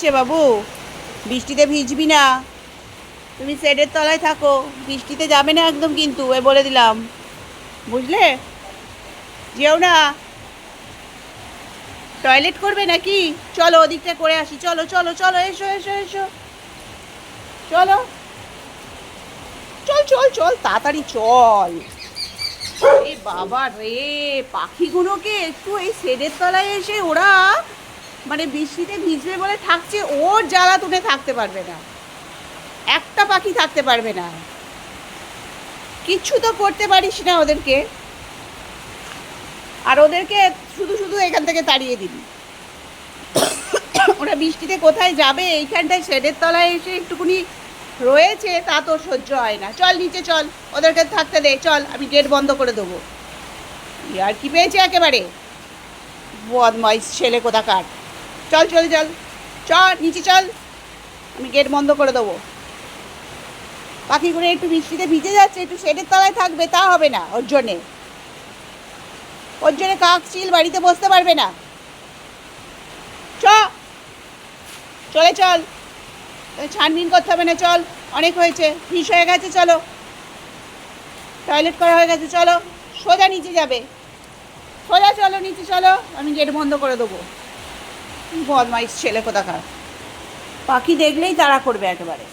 হচ্ছে বাবু। বৃষ্টিতে ভিজবি না। তুমি শেডের তলায় থাকো। বৃষ্টিতে যাবে না একদম কিন্তু, এ বলে দিলাম। বুঝলে? যেও না। টয়লেট করবে নাকি? চলো ওদিকটা করে আসি। চলো চলো চলো, এসো এসো এসো। চলো। চল চল চল, তাড়াতাড়ি চল। বাবা রে, পাখিগুলোকে একটু এই শেডের তলায় এসে ওরা মানে বৃষ্টিতে ভিজবে বলে থাকছে, ওর জ্বালা তুলে থাকতে পারবে না। একটা পাখি থাকতে পারবে না। কিচ্ছু তো করতে পারিস না ওদেরকে। আর ওদেরকে শুধু শুধু এখান থেকে তাড়িয়ে দিবি। ওরা বৃষ্টিতে কোথায় যাবে, এইখানটায় শেডের তলায় এসে একটুকুনি রয়েছে, তা তোর সহ্য হয় না। চল নিচে চল, ওদেরকে থাকতে দে, চল, আমি গেট বন্ধ করে দেবো। আর কি পেয়েছে একেবারে? বদমাইশ ছেলে কোথাকার? চল চল চল। চল, নিচে চল। আমি গেট বন্ধ করে দেবো। পাখিগুলো একটু বৃষ্টিতে ভিজে যাচ্ছে, একটু শেডের তলায় থাকবে, তা হবে না ওর জন্যে। ওর জন্যে কাক চিল বাড়িতে বসতে পারবে না। চ। চলে চল। ছানবিন করতে হবে না, চল। অনেক হয়েছে। ফিস হয়ে গেছে, চলো। টয়লেট করা হয়ে গেছে, চলো। সোজা নিচে যাবে। সোজা চলো, নিচে চলো। আমি গেট বন্ধ করে দেবো। বদমাইশ ছেলে কোথাকার? পাখি দেখলেই তারা করবে একেবারে।